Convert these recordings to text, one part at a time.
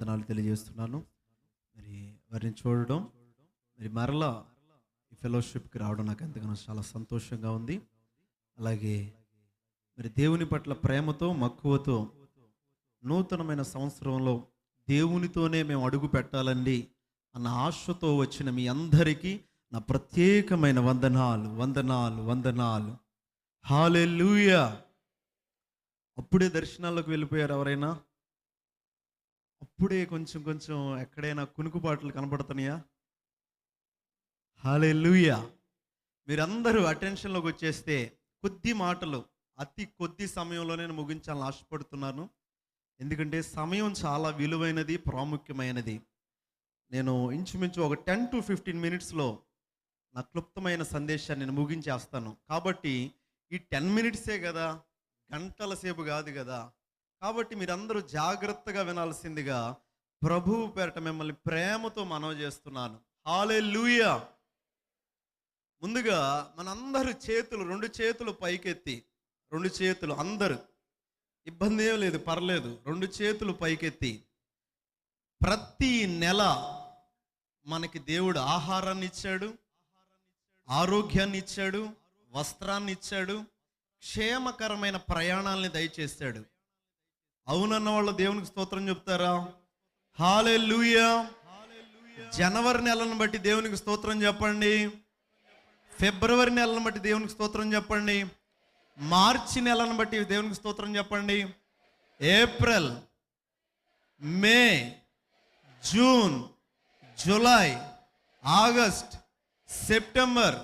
వందనాలు తెలియజేస్తున్నాను. మరి వారిని చూడడం మరి మరలా ఈ ఫెలోషిప్కి రావడం నాకు ఎంతగానో చాలా సంతోషంగా ఉంది. అలాగే మరి దేవుని పట్ల ప్రేమతో మక్కువతో నూతనమైన సంవత్సరంలో దేవునితోనే మేము అడుగు పెట్టాలండి అన్న ఆశతో వచ్చిన మీ అందరికీ నా ప్రత్యేకమైన వందనాలు వందనాలు వందనాలు. హాలెలూయా! అప్పుడే దర్శనాలకు వెళ్ళిపోయారు ఎవరైనా? అప్పుడే కొంచెం కొంచెం ఎక్కడైనా కునుకుపాట్లు కనపడుతున్నాయా హాలెలూయా మీరందరూ అటెన్షన్లోకి వచ్చేస్తే కొద్ది మాటలు అతి కొద్ది సమయంలోనే నేను ముగించాలని ఆశపడుతున్నాను. ఎందుకంటే సమయం చాలా విలువైనది ప్రాముఖ్యమైనది. నేను ఇంచుమించు ఒక టెన్ టు ఫిఫ్టీన్ మినిట్స్లో నా క్లుప్తమైన సందేశాన్ని నేను ముగించేస్తాను. కాబట్టి ఈ టెన్ మినిట్సే కదా గంటల సేపు కాదు కదా కాబట్టి మీరందరూ జాగ్రత్తగా వినాల్సిందిగా ప్రభువు పేరట మిమ్మల్ని ప్రేమతో మనవ చేస్తున్నాను. హాలే ముందుగా మనందరూ చేతులు రెండు చేతులు పైకెత్తి రెండు చేతులు అందరూ. ఇబ్బంది ఏం లేదు పర్లేదు. రెండు చేతులు పైకెత్తి ప్రతి నెల మనకి దేవుడు ఆహారాన్ని ఇచ్చాడు ఆరోగ్యాన్ని ఇచ్చాడు వస్త్రాన్ని ఇచ్చాడు క్షేమకరమైన ప్రయాణాలని దయచేశాడు అవునన్న వాళ్ళు దేవునికి స్తోత్రం చెప్తారా? హాలే లూయా జనవరి నెలను బట్టి దేవునికి స్తోత్రం చెప్పండి. ఫిబ్రవరి నెలను బట్టి దేవునికి స్తోత్రం చెప్పండి. మార్చి నెలను బట్టి దేవునికి స్తోత్రం చెప్పండి. April May June July August September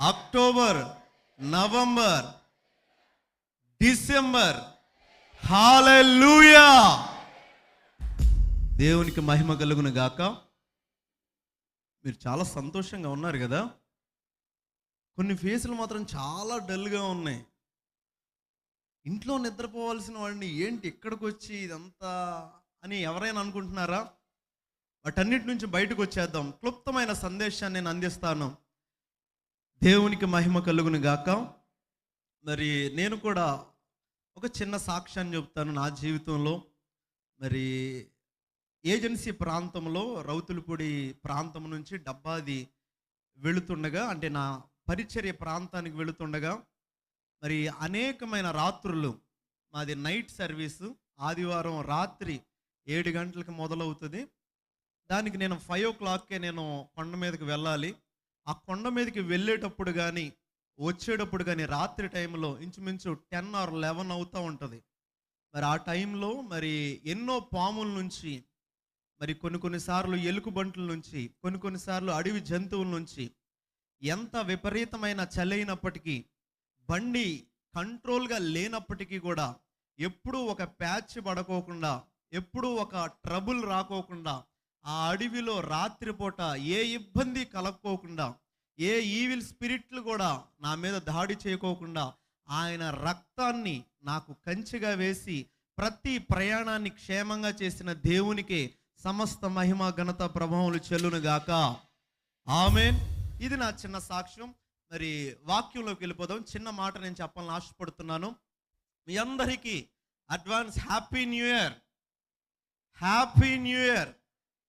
October November December హాలూయా దేవునికి మహిమ కలుగును గాక. మీరు చాలా సంతోషంగా ఉన్నారు కదా. కొన్ని ఫేసులు మాత్రం చాలా డల్గా ఉన్నాయి. ఇంట్లో నిద్రపోవాల్సిన వాడిని ఏంటి ఇక్కడికి వచ్చి ఇదంతా అని ఎవరైనా అనుకుంటున్నారా? వాటన్నిటి నుంచి బయటకు వచ్చేద్దాం. క్లుప్తమైన సందేశాన్ని నేను అందిస్తాను. దేవునికి మహిమ కలుగును గాక. మరి నేను కూడా ఒక చిన్న సాక్ష్యాన్ని చెప్తాను నా జీవితంలో. మరి ఏజెన్సీ ప్రాంతంలో రౌతులపూడి ప్రాంతం నుంచి డబ్బాది వెళుతుండగా అంటే నా పరిచర్య ప్రాంతానికి వెళుతుండగా మరి అనేకమైన రాత్రులు మాది నైట్ సర్వీసు. ఆదివారం రాత్రి ఏడు గంటలకు మొదలవుతుంది. దానికి నేను ఫైవ్ ఓ క్లాక్కే నేను కొండ మీదకి వెళ్ళాలి. ఆ కొండ మీదకి వెళ్ళేటప్పుడు కానీ వచ్చేటప్పుడు కానీ రాత్రి టైంలో ఇంచుమించు టెన్ ఆర్ లెవెన్ అవుతూ ఉంటుంది. మరి ఆ టైంలో మరి ఎన్నో పాముల నుంచి మరి కొన్ని కొన్నిసార్లు ఎలుగుబంట్ల నుంచి కొన్ని కొన్నిసార్లు అడవి జంతువుల నుంచి ఎంత విపరీతమైన చలైనప్పటికీ బండి కంట్రోల్గా లేనప్పటికీ కూడా ఎప్పుడూ ఒక ప్యాచ్ పడుకోకుండా ఎప్పుడూ ఒక ట్రబుల్ రాకోకుండా ఆ అడవిలో రాత్రిపూట ఏ ఇబ్బంది కలక్కోకుండా ఏ ఈవిల్ స్పిరిట్లు కూడా నా మీద దాడి చేయకోకుండా ఆయన రక్తాన్ని నాకు కంచిగా వేసి ప్రతి ప్రయాణాన్ని క్షేమంగా చేసిన దేవునికి సమస్త మహిమ ఘనత ప్రభావములు చెల్లును గాక ఆమెన్. ఇది నా చిన్న సాక్ష్యం. మరి వాక్యంలోకి వెళ్ళిపోదాం. చిన్న మాట నేను చెప్పాలని ఆశపడుతున్నాను. మీ అందరికీ advance happy new year happy new year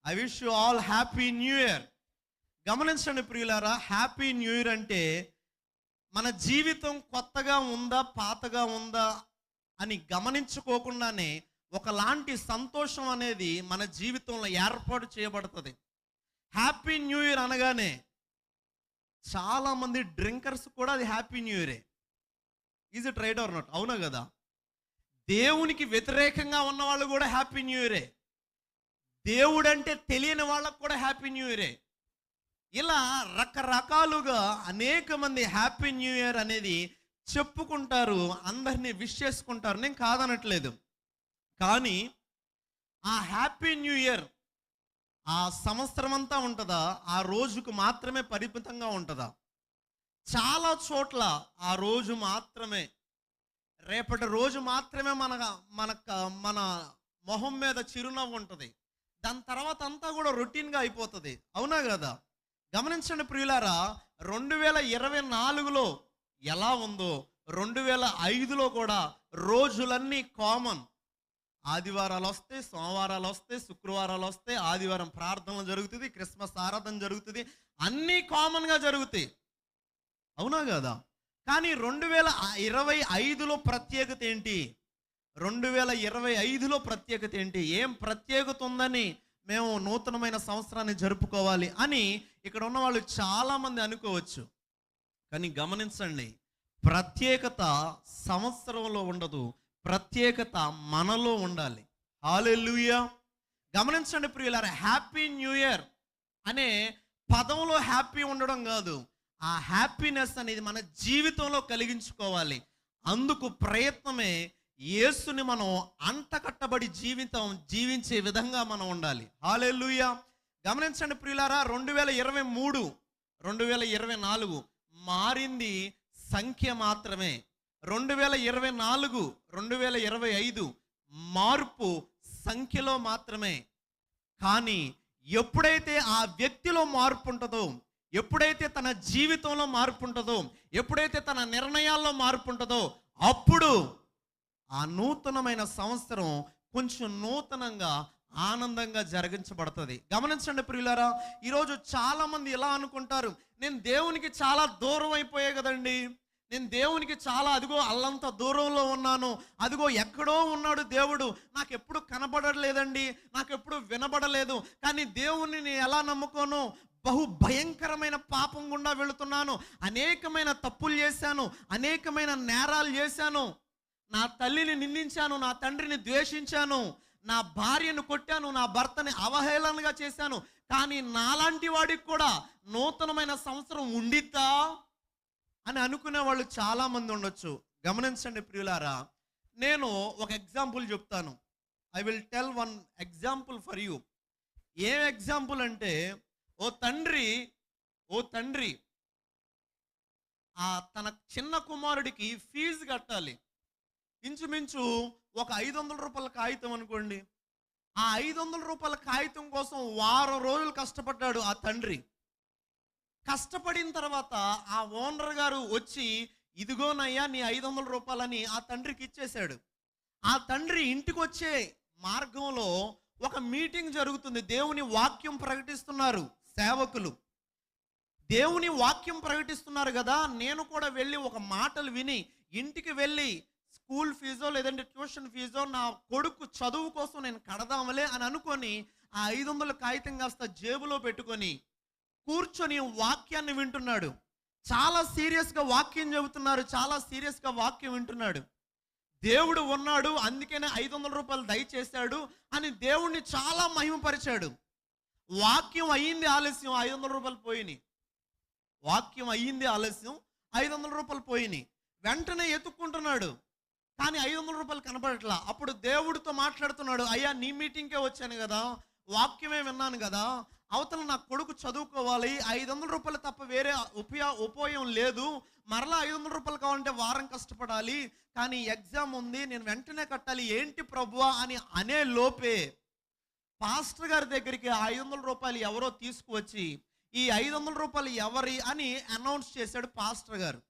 I wish you all happy new year గమనించండి ప్రియులారా హ్యాపీ న్యూ ఇయర్ అంటే మన జీవితం కొత్తగా ఉందా పాతగా ఉందా అని గమనించుకోకుండానే ఒకలాంటి సంతోషం అనేది మన జీవితంలో ఏర్పాటు చేయబడుతుంది. హ్యాపీ న్యూ ఇయర్ అనగానే చాలామంది డ్రింకర్స్ కూడా అది హ్యాపీ న్యూ ఇయరే. Is it right or not? అవునా కదా? దేవునికి వ్యతిరేకంగా ఉన్న వాళ్ళు కూడా హ్యాపీ న్యూ ఇయరే. దేవుడంటే తెలియని వాళ్ళకు కూడా హ్యాపీ న్యూ ఇయరే. ఇలా రకరకాలుగా అనేక మంది హ్యాపీ న్యూ ఇయర్ అనేది చెప్పుకుంటారు అందరినీ విష్ చేసుకుంటారు. నేను కాదనట్లేదు. కానీ ఆ హ్యాపీ న్యూ ఇయర్ ఆ సంవత్సరం అంతా ఉంటుందా? ఆ రోజుకు మాత్రమే పరిమితంగా ఉంటుందా? చాలా చోట్ల ఆ రోజు మాత్రమే రేపటి రోజు మాత్రమే మన మన మన మొహం మీద చిరునవ్వు ఉంటుంది. దాని తర్వాత అంతా కూడా రొటీన్గా అయిపోతుంది. అవునా కదా? గమనించండి ప్రియులారా రెండు వేల ఇరవై నాలుగులో ఎలా ఉందో రెండు వేల ఐదులో కూడా రోజులన్నీ కామన్ ఆదివారాలు వస్తే సోమవారాలు వస్తే శుక్రవారాలు వస్తే ఆదివారం ప్రార్థనలు జరుగుతుంది క్రిస్మస్ ఆరాధన జరుగుతుంది అన్నీ కామన్గా జరుగుతాయి. అవునా కదా? కానీ రెండు వేల ఇరవై ఐదులో ప్రత్యేకత ఏంటి? రెండు వేల ఇరవై ఐదులో ప్రత్యేకత ఏంటి? ఏం ప్రత్యేకత ఉందని మేము నూతనమైన సంవత్సరాన్ని జరుపుకోవాలి అని ఇక్కడ ఉన్న వాళ్ళు చాలామంది అనుకోవచ్చు. కానీ గమనించండి ప్రత్యేకత సంవత్సరంలో ఉండదు ప్రత్యేకత మనలో ఉండాలి. హాలెలుయా గమనించండి ప్రియులారా హ్యాపీ న్యూ ఇయర్ అనే పదంలో హ్యాపీ ఉండడం కాదు. ఆ హ్యాపీనెస్ అనేది మన జీవితంలో కలిగించుకోవాలి. అందుకు ప్రయత్నమే యేసుని మనం అంతకట్టబడి జీవితం జీవించే విధంగా మనం ఉండాలి. హాలెలుయా గమనించండి ప్రియులారా రెండు వేల ఇరవై మూడు రెండు వేల ఇరవై నాలుగు మారింది సంఖ్య మాత్రమే. రెండు వేల ఇరవై నాలుగు రెండు వేల ఇరవై ఐదు మార్పు సంఖ్యలో మాత్రమే. కానీ ఎప్పుడైతే ఆ వ్యక్తిలో మార్పు ఉంటుందో ఎప్పుడైతే తన జీవితంలో మార్పు ఉంటుందో ఎప్పుడైతే తన నిర్ణయాల్లో మార్పు ఉంటుందో అప్పుడు ఆ నూతనమైన సంవత్సరం కొంచెం నూతనంగా ఆనందంగా జరిగించబడుతుంది. గమనించండి ప్రియులారా ఈరోజు చాలామంది ఎలా అనుకుంటారు? నేను దేవునికి చాలా దూరం అయిపోయా కదండి. నేను దేవునికి చాలా అదిగో అల్లంత దూరంలో ఉన్నాను. అదిగో ఎక్కడో ఉన్నాడు దేవుడు. నాకు ఎప్పుడు కనబడలేదండి. నాకు ఎప్పుడు వినబడలేదు. కానీ దేవుణ్ణి నేను ఎలా నమ్ముకోను? బహు భయంకరమైన పాపం గుండా వెళుతున్నాను. అనేకమైన తప్పులు చేశాను. అనేకమైన నేరాలు చేశాను. నా తల్లిని నిందించాను నా తండ్రిని ద్వేషించాను నా భార్యను కొట్టాను నా భర్తని అవహేళనగా చేశాను కానీ నాలాంటి వాడికి కూడా నూతనమైన సంవత్సరం ఉండిద్దా? అని అనుకునే వాళ్ళు చాలామంది ఉండొచ్చు. గమనించండి ప్రియులారా నేను ఒక ఎగ్జాంపుల్ చెప్తాను. I will tell one example for you. ఏం ఎగ్జాంపుల్ అంటే ఓ తండ్రి ఓ తండ్రి ఆ తన చిన్న కుమారుడికి ఫీజు కట్టాలి. ఇంచుమించు ఒక ఐదు వందల రూపాయల కాగితం అనుకోండి. ఆ ఐదు వందల రూపాయల కాగితం కోసం వారం రోజులు కష్టపడ్డాడు ఆ తండ్రి. కష్టపడిన తర్వాత ఆ ఓనర్ గారు వచ్చి ఇదిగోనయ్యా నీ ఐదు వందల రూపాయలని ఆ తండ్రికి ఇచ్చేశాడు. ఆ తండ్రి ఇంటికి వచ్చే మార్గంలో ఒక మీటింగ్ జరుగుతుంది. దేవుని వాక్యం ప్రకటిస్తున్నారు సేవకులు. దేవుని వాక్యం ప్రకటిస్తున్నారు కదా నేను కూడా వెళ్ళి ఒక మాటలు విని ఇంటికి వెళ్ళి స్కూల్ ఫీజో లేదంటే ట్యూషన్ ఫీజో నా కొడుకు చదువు కోసం నేను కడదామలే అని అనుకొని ఆ ఐదు వందల కాగితం కాస్త జేబులో పెట్టుకొని కూర్చొని వాక్యాన్ని వింటున్నాడు. చాలా సీరియస్గా వాక్యం చెబుతున్నారు. చాలా సీరియస్గా వాక్యం వింటున్నాడు. దేవుడు ఉన్నాడు. అందుకనే ఐదు వందల రూపాయలు దయచేశాడు అని దేవుణ్ణి చాలా మహిమపరిచాడు. వాక్యం అయ్యింది ఆలస్యం. ఐదు వందల రూపాయలు పోయినాయి. వాక్యం అయ్యింది ఆలస్యం. ఐదు వందల రూపాయలు పోయినాయి. వెంటనే ఎత్తుక్కుంటున్నాడు. కానీ ఐదు వందల రూపాయలు కనపడట్లా. అప్పుడు దేవుడితో మాట్లాడుతున్నాడు అయ్యా నీ మీటింగ్కే వచ్చాను కదా వాక్యమే విన్నాను కదా అవతల నా కొడుకు చదువుకోవాలి ఐదు వందల రూపాయలు తప్ప వేరే ఉపయో ఉపాయం లేదు మరలా ఐదు వందల రూపాయలు కావాలంటే వారం కష్టపడాలి కానీ ఎగ్జామ్ ఉంది నేను వెంటనే కట్టాలి ఏంటి ప్రభువా? అని అనే లోపే పాస్టర్ గారి దగ్గరికి ఐదు వందల రూపాయలు ఎవరో తీసుకువచ్చి ఈ ఐదు వందల రూపాయలు ఎవరి? అని అనౌన్స్ చేశాడు పాస్టర్ గారు.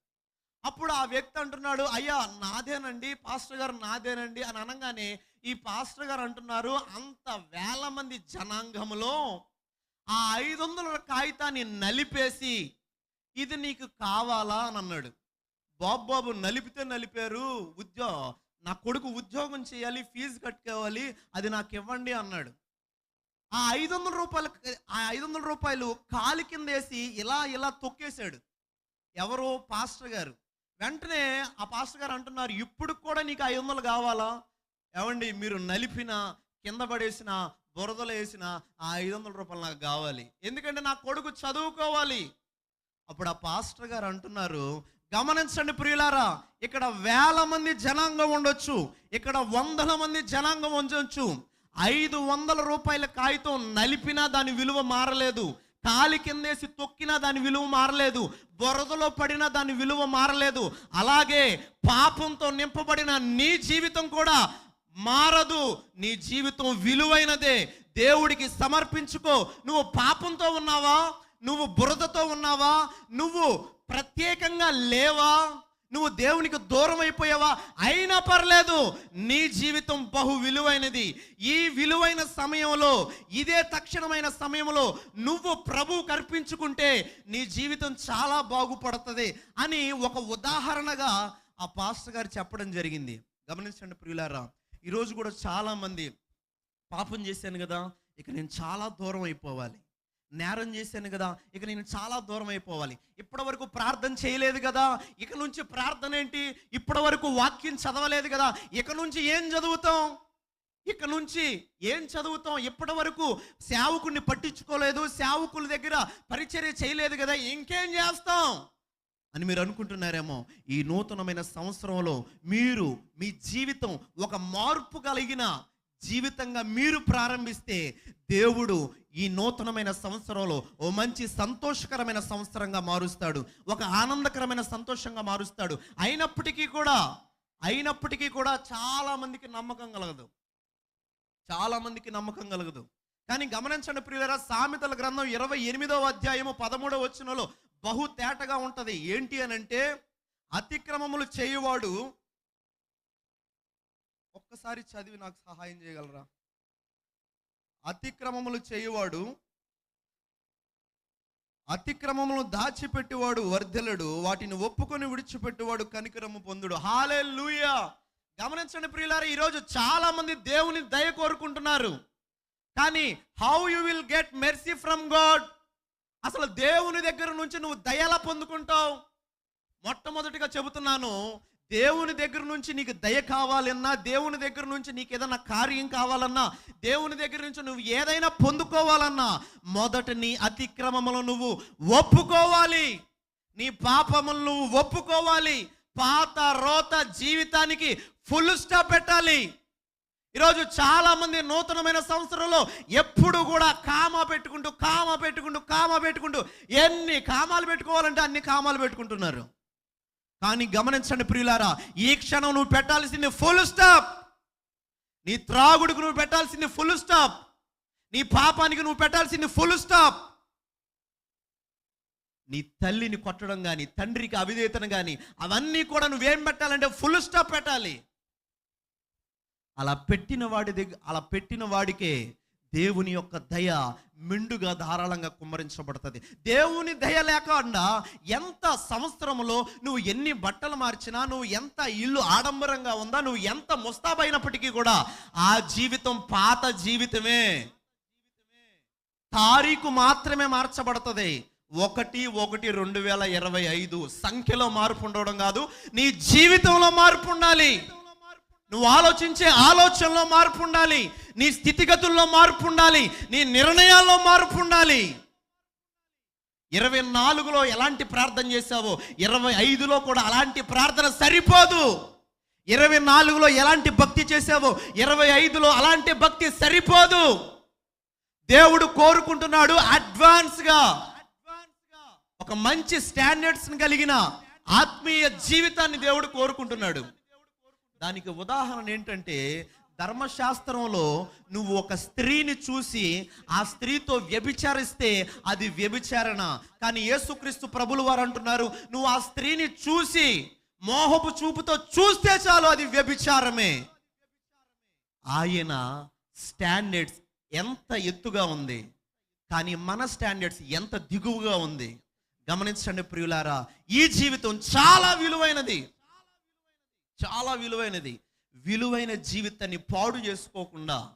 అప్పుడు ఆ వ్యక్తి అంటున్నాడు అయ్యా నాదేనండి పాస్టర్ గారు నాదేనండి అని అనగానే ఈ పాస్టర్ గారు అంటున్నారు అంత వేల మంది జనాంగంలో ఆ ఐదు వందల కాగితాన్ని నలిపేసి ఇది నీకు కావాలా అని అన్నాడు. బాబు బాబు నలిపితే నలిపారు ఉద్యో నా కొడుకు ఉద్యోగం చేయాలి ఫీజు కట్టుకోవాలి అది నాకు ఇవ్వండి అన్నాడు. ఆ ఐదు వందల రూపాయలు ఆ ఐదు వందల రూపాయలు కాలి కింద వేసి ఇలా ఇలా తొక్కేశాడు. ఎవరో పాస్టర్ గారు. వెంటనే ఆ పాస్టర్ గారు అంటున్నారు ఇప్పుడు కూడా నీకు ఐదు వందలు కావాలా? ఏమండి మీరు నలిపిన కింద పడేసిన బురదలు వేసిన ఆ ఐదు వందల రూపాయలు నాకు కావాలి. ఎందుకంటే నా కొడుకు చదువుకోవాలి. అప్పుడు ఆ పాస్టర్ గారు అంటున్నారు గమనించండి ప్రియులారా ఇక్కడ వేల మంది జనాంగం ఉండొచ్చు ఇక్కడ వందల మంది జనాంగం ఉండొచ్చు ఐదు వందల రూపాయల కాగితం నలిపినా దాని విలువ మారలేదు. తాలి కిందేసి తొక్కినా దాని విలువ మారలేదు బురదలో పడినా దాని విలువ మారలేదు. అలాగే పాపంతో నింపబడిన నీ జీవితం కూడా మారదు నీ జీవితం విలువైనదే. దేవుడికి సమర్పించుకో. నువ్వు పాపంతో ఉన్నావా? నువ్వు బురదతో ఉన్నావా? నువ్వు ప్రత్యేకంగా లేవా? నువ్వు దేవునికి దూరం అయిపోయావా? అయినా పర్లేదు. నీ జీవితం బహు విలువైనది. ఈ విలువైన సమయంలో ఇదే తక్షణమైన సమయంలో నువ్వు ప్రభు కర్పించుకుంటే నీ జీవితం చాలా బాగుపడుతుంది అని ఒక ఉదాహరణగా ఆ పాస్టర్ గారు చెప్పడం జరిగింది. గమనించండి ప్రియులారా ఈరోజు కూడా చాలామంది పాపం చేశాను కదా ఇక నేను చాలా దూరం అయిపోవాలి. నేరం చేశాను కదా ఇక నేను చాలా దూరం అయిపోవాలి. ఇప్పటి వరకు ప్రార్థన చేయలేదు కదా ఇక నుంచి ప్రార్థన ఏంటి? ఇప్పటి వరకు వాక్యం చదవలేదు కదా ఇక నుంచి ఏం చదువుతాం? ఇక నుంచి ఏం చదువుతాం? ఇప్పటి వరకు సేవకుడిని పట్టించుకోలేదు సేవకుల దగ్గర పరిచర్య చేయలేదు కదా ఇంకేం చేస్తాం? అని మీరు అనుకుంటున్నారేమో ఈ నూతనమైన సంవత్సరంలో మీరు మీ జీవితం ఒక మార్పు కలిగిన జీవితంగా మీరు ప్రారంభిస్తే దేవుడు ఈ నూతనమైన సంవత్సరంలో ఓ మంచి సంతోషకరమైన సంవత్సరంగా మారుస్తాడు. ఒక ఆనందకరమైన సంతోషంగా మారుస్తాడు. అయినప్పటికీ కూడా అయినప్పటికీ కూడా చాలామందికి నమ్మకం కలగదు. చాలామందికి నమ్మకం కలగదు. కానీ గమనించండి ప్రియులరా సామెతల గ్రంథం ఇరవై ఎనిమిదవ అధ్యాయము పదమూడవ వచ్చినలో బహు తేటగా ఉంటుంది. ఏంటి అని అంటే అతిక్రమములు చేయువాడు ఒక్కసారి చదివి నాకు సహాయం చేయగలరా? అతిక్రమములు చేయువాడు అతిక్రమములను దాచిపెట్టివాడు వర్ధలడు వాటిని ఒప్పుకొని విడిచిపెట్టువాడు కనికరము పొందుడు. హాలే గమనించండి ప్రియులారా ఈరోజు చాలా మంది దేవుని దయ కోరుకుంటున్నారు. కానీ how you will get mercy from God అసలు దేవుని దగ్గర నుంచి నువ్వు దయలా పొందుకుంటావు? మొట్టమొదటిగా చెబుతున్నాను దేవుని దగ్గర నుంచి నీకు దయ కావాలన్నా దేవుని దగ్గర నుంచి నీకు ఏదైనా కార్యం కావాలన్నా దేవుని దగ్గర నుంచి నువ్వు ఏదైనా పొందుకోవాలన్నా మొదట నీ అతిక్రమములు నువ్వు ఒప్పుకోవాలి. నీ పాపములు నువ్వు ఒప్పుకోవాలి. పాత రోత జీవితానికి ఫుల్ స్టాప్ పెట్టాలి. ఈరోజు చాలా మంది నూతనమైన సంవత్సరంలో ఎప్పుడు కూడా కామ పెట్టుకుంటూ కామ పెట్టుకుంటూ కామ పెట్టుకుంటూ ఎన్ని కామాలు పెట్టుకోవాలంటే అన్ని కామాలు పెట్టుకుంటున్నారు. కానీ గమనించండి ప్రియులారా ఈ క్షణం నువ్వు పెట్టాల్సింది ఫుల్ స్టాప్ నీ త్రాగుడికి నువ్వు పెట్టాల్సింది ఫుల్ స్టాప్ నీ పాపానికి నువ్వు పెట్టాల్సింది ఫుల్ స్టాప్ నీ తల్లిని కొట్టడం కానీ తండ్రికి అవిధేతను కానీ అవన్నీ కూడా నువ్వేం పెట్టాలంటే ఫుల్ స్టాప్ పెట్టాలి. అలా పెట్టిన వాడి దగ్గర అలా పెట్టిన వాడికే దేవుని యొక్క దయ మెండుగా ధారాళంగా కుమ్మరించబడుతుంది. దేవుని దయ లేకుండా ఎంత సంవత్సరంలో నువ్వు ఎన్ని బట్టలు మార్చినా నువ్వు ఎంత ఇల్లు ఆడంబరంగా ఉందా నువ్వు ఎంత ముస్తాబైనప్పటికీ కూడా ఆ జీవితం పాత జీవితమే. తారీఖు మాత్రమే మార్చబడుతుంది. ఒకటి ఒకటి రెండు వేల ఇరవై ఐదు సంఖ్యలో మార్పు ఉండడం కాదు నీ జీవితంలో మార్పు ఉండాలి. నువ్వు ఆలోచించే ఆలోచనలో మార్పు ఉండాలి. నీ స్థితిగతుల్లో మార్పు ఉండాలి. నీ నిర్ణయాల్లో మార్పు ఉండాలి. ఇరవై నాలుగులో ఎలాంటి ప్రార్థన చేశావో ఇరవై ఐదులో కూడా అలాంటి ప్రార్థన సరిపోదు. ఇరవై నాలుగులో ఎలాంటి భక్తి చేశావో ఇరవై ఐదులో అలాంటి భక్తి సరిపోదు. దేవుడు కోరుకుంటున్నాడు అడ్వాన్స్గా. ఒక మంచి స్టాండర్డ్స్ కలిగిన ఆత్మీయ జీవితాన్ని దేవుడు కోరుకుంటున్నాడు. దానికి ఉదాహరణ ఏంటంటే ధర్మశాస్త్రంలో నువ్వు ఒక స్త్రీని చూసి ఆ స్త్రీతో వ్యభిచారిస్తే అది వ్యభిచారణ. కానీ యేసుక్రీస్తు ప్రభులు వారు అంటున్నారు నువ్వు ఆ స్త్రీని చూసి మోహపు చూపుతో చూస్తే చాలు అది వ్యభిచారమే. ఆయన స్టాండర్డ్స్ ఎంత ఎత్తుగా ఉంది కానీ మన స్టాండర్డ్స్ ఎంత దిగువగా ఉంది. గమనించండి ప్రియులారా ఈ జీవితం చాలా విలువైనది. చాలా విలువైనది. విలువైన జీవితాన్ని పాడు చేసుకోకుండా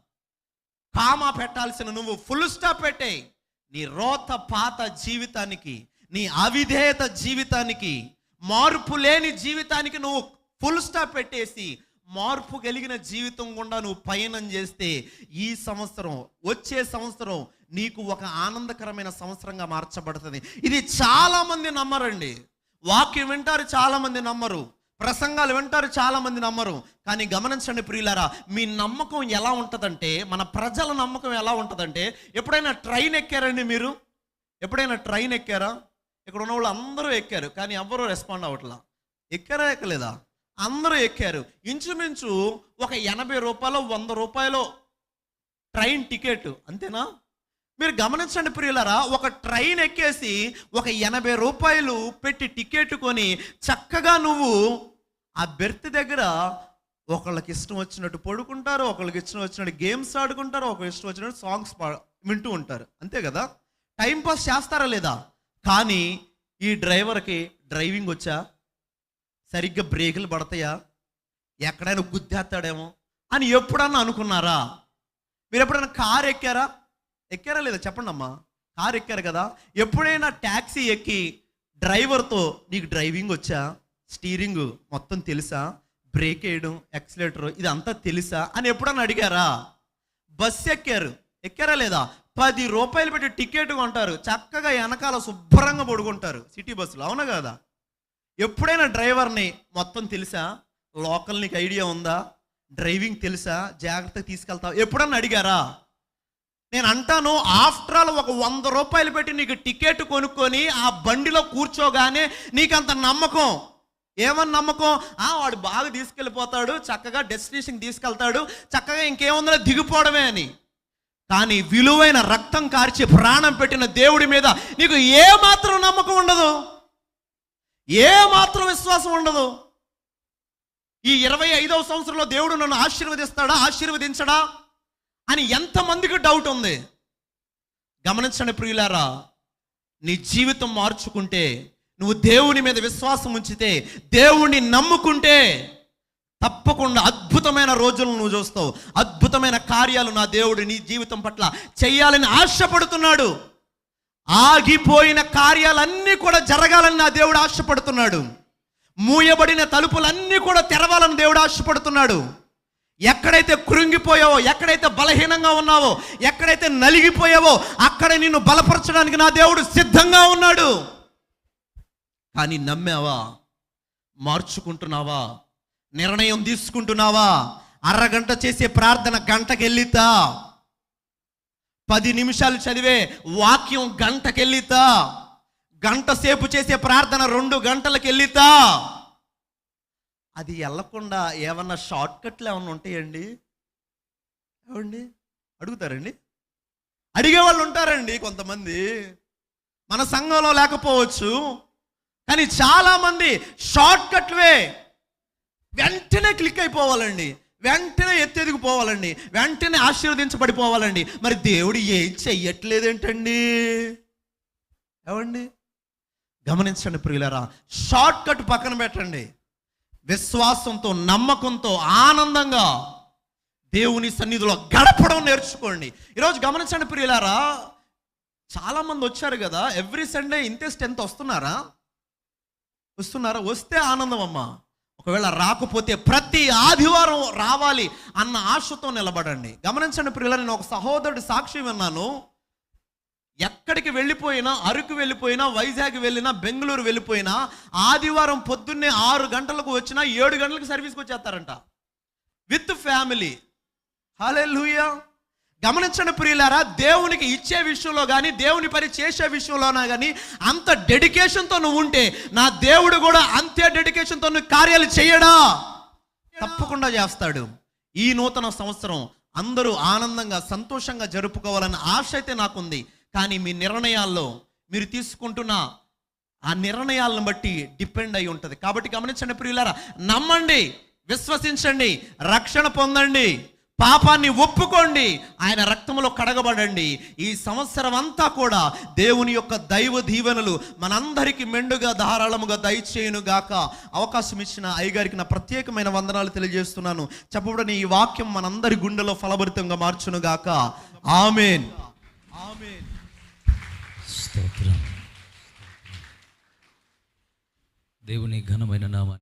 కామా పెట్టాల్సిన నువ్వు ఫుల్ స్టాప్ పెట్టే. నీ రోత పాత జీవితానికి నీ అవిధేయత జీవితానికి మార్పు లేని జీవితానికి నువ్వు ఫుల్ స్టాప్ పెట్టేసి మార్పు కలిగిన జీవితం గుండా నువ్వు పయనం చేస్తే ఈ సంవత్సరం వచ్చే సంవత్సరం నీకు ఒక ఆనందకరమైన సంవత్సరంగా మార్చబడుతుంది. ఇది చాలామంది నమ్మరండి. వాక్యం వింటారు చాలామంది నమ్మరు. ప్రసంగాలు వింటారు చాలా మంది నమ్మరు. కానీ గమనించండి ప్రియులారా మీ నమ్మకం ఎలా ఉంటుందంటే మన ప్రజల నమ్మకం ఎలా ఉంటుందంటే ఎప్పుడైనా ట్రైన్ ఎక్కారండి మీరు? ఎప్పుడైనా ట్రైన్ ఎక్కారా? ఇక్కడ ఉన్న వాళ్ళు అందరూ ఎక్కారు కానీ ఎవ్వరూ రెస్పాండ్ అవ్వట్లా. ఎక్కారా ఎక్కలేదా? అందరూ ఎక్కారు. ఇంచుమించు ఒక ఎనభై రూపాయలు వంద రూపాయలు ట్రైన్ టికెట్ అంతేనా? మీరు గమనించండి ప్రియులరా ఒక ట్రైన్ ఎక్కేసి ఒక ఎనభై రూపాయలు పెట్టి టికెట్ కొని చక్కగా నువ్వు ఆ బెర్త్ దగ్గర ఒకళ్ళకి ఇష్టం వచ్చినట్టు పడుకుంటారు ఒకళ్ళకి ఇష్టం వచ్చినట్టు గేమ్స్ ఆడుకుంటారు ఒకరికి ఇష్టం వచ్చినట్టు సాంగ్స్ పా వింటూ ఉంటారు. అంతే కదా? టైం పాస్ చేస్తారా లేదా? కానీ ఈ డ్రైవర్కి డ్రైవింగ్ వచ్చా? సరిగ్గా బ్రేకులు పడతాయా? ఎక్కడైనా గుద్దేస్తాడేమో అని ఎప్పుడన్నా అనుకున్నారా? మీరు ఎప్పుడైనా కార్ ఎక్కారా? ఎక్కారా లేదా? చెప్పండి అమ్మా. కారు ఎక్కారు కదా. ఎప్పుడైనా ట్యాక్సీ ఎక్కి డ్రైవర్తో నీకు డ్రైవింగ్ వచ్చా? స్టీరింగ్ మొత్తం తెలుసా? బ్రేక్ వేయడం ఎక్సలేటర్ ఇదంతా తెలుసా? అని ఎప్పుడన్నా అడిగారా? బస్ ఎక్కారు. ఎక్కారా లేదా? పది రూపాయలు పెట్టి టికెట్ కొంటారు. చక్కగా వెనకాల శుభ్రంగా పడుకుంటారు. సిటీ బస్సులో. అవునా కదా? ఎప్పుడైనా డ్రైవర్ని మొత్తం తెలుసా? లోకల్ నీకు ఐడియా ఉందా? డ్రైవింగ్ తెలుసా? జాగ్రత్తగా తీసుకెళ్తావు? ఎప్పుడన్నా అడిగారా? నేను అంటాను ఆఫ్టర్ ఆల్ ఒక వంద రూపాయలు పెట్టి నీకు టికెట్ కొనుక్కొని ఆ బండిలో కూర్చోగానే నీకంత నమ్మకం. ఏమని నమ్మకం? ఆ వాడు బాగా తీసుకెళ్ళిపోతాడు చక్కగా డెస్టినేషన్ తీసుకెళ్తాడు చక్కగా ఇంకేముందో దిగిపోవడమే అని. కానీ విలువైన రక్తం కార్చి ప్రాణం పెట్టిన దేవుడి మీద నీకు ఏ మాత్రం నమ్మకం ఉండదు. ఏ మాత్రం విశ్వాసం ఉండదు. ఈ ఇరవై ఐదవ సంవత్సరంలో దేవుడు నన్ను ఆశీర్వదిస్తాడా ఆశీర్వదించడా? అని ఎంతమందికి డౌట్ ఉంది? గమనించండి ప్రియులారా నీ జీవితం మార్చుకుంటే నువ్వు దేవుని మీద విశ్వాసం ఉంచితే దేవుణ్ణి నమ్ముకుంటే తప్పకుండా అద్భుతమైన రోజులను నువ్వు చూస్తావు. అద్భుతమైన కార్యాలు నా దేవుడు నీ జీవితం పట్ల చెయ్యాలని ఆశపడుతున్నాడు. ఆగిపోయిన కార్యాలన్నీ కూడా జరగాలని నా దేవుడు ఆశపడుతున్నాడు. మూయబడిన తలుపులన్నీ కూడా తెరవాలని దేవుడు ఆశపడుతున్నాడు. ఎక్కడైతే కృంగిపోయావో ఎక్కడైతే బలహీనంగా ఉన్నావో ఎక్కడైతే నలిగిపోయావో అక్కడ నిన్ను బలపరచడానికి నా దేవుడు సిద్ధంగా ఉన్నాడు. కానీ నమ్మావా? మార్చుకుంటున్నావా? నిర్ణయం తీసుకుంటున్నావా? అరగంట చేసే ప్రార్థన గంటకెళ్ళితా? పది నిమిషాలు చదివే వాక్యం గంటకెళ్ళితా? గంట సేపు చేసే ప్రార్థన రెండు గంటలకు వెళ్ళితా అది వెళ్ళకుండా ఏమన్నా షార్ట్ కట్లు ఏమన్నా ఉంటాయండి? ఏమండి అడుగుతారండి? అడిగే వాళ్ళు ఉంటారండి కొంతమంది. మన సంఘంలో లేకపోవచ్చు. కానీ చాలామంది షార్ట్కట్వే షార్ట్ కట్వే వెంటనే క్లిక్ అయిపోవాలండి. వెంటనే ఎత్తెదిగిపోవాలండి. వెంటనే ఆశీర్వదించబడిపోవాలండి. మరి దేవుడు ఏం చెయ్యట్లేదేంటండి? ఏమండి గమనించండి ప్రియులరా షార్ట్ కట్ పక్కన పెట్టండి. విశ్వాసంతో నమ్మకంతో ఆనందంగా దేవుని సన్నిధిలో గడపడం నేర్చుకోండి. ఈరోజు గమనించండి ప్రియులారా చాలామంది వచ్చారు కదా ఎవ్రీ సండే ఇంతే స్ట్రెంత్ వస్తున్నారా? వస్తున్నారా? వస్తే ఆనందం అమ్మా. ఒకవేళ రాకపోతే ప్రతి ఆదివారం రావాలి అన్న ఆశతో నిలబడండి. గమనించండి ప్రియుల నేను ఒక సహోదరుడి సాక్షి విన్నాను. ఎక్కడికి వెళ్ళిపోయినా అరకు వెళ్ళిపోయినా వైజాగ్ వెళ్ళినా బెంగళూరు వెళ్ళిపోయినా ఆదివారం పొద్దున్నే ఆరు గంటలకు వచ్చినా ఏడు గంటలకు సర్వీస్కి వచ్చేస్తారంట. With family. హాలే గమనించండి ప్రియులారా దేవునికి ఇచ్చే విషయంలో కానీ దేవుని పని చేసే విషయంలోనా కానీ అంత డెడికేషన్తో నువ్వు ఉంటే నా దేవుడు కూడా అంతే డెడికేషన్తో నువ్వు కార్యాలు చేయడా? తప్పకుండా చేస్తాడు. ఈ నూతన సంవత్సరం అందరూ ఆనందంగా సంతోషంగా జరుపుకోవాలన్న ఆశ అయితే నాకుంది. కానీ మీ నిర్ణయాల్లో మీరు తీసుకుంటున్న ఆ నిర్ణయాలను బట్టి డిపెండ్ అయి ఉంటుంది. కాబట్టి గమనించండి ప్రియులారా నమ్మండి విశ్వసించండి రక్షణ పొందండి పాపాన్ని ఒప్పుకోండి ఆయన రక్తంలో కడగబడండి. ఈ సంవత్సరం అంతా కూడా దేవుని యొక్క దైవ దీవెనలు మనందరికీ మెండుగా ధారాళముగా దయచేయును గాక. అవకాశం ఇచ్చిన అయ్యగారికి నా ప్రత్యేకమైన వందనాలు తెలియజేస్తున్నాను. చెప్పబడిన ఈ వాక్యం మనందరి గుండెలో ఫలభరితంగా మార్చును గాక. ఆమెన్. ఆమెన్. స్తోత్రం. దేవుని ఘనమైన నామాన్ని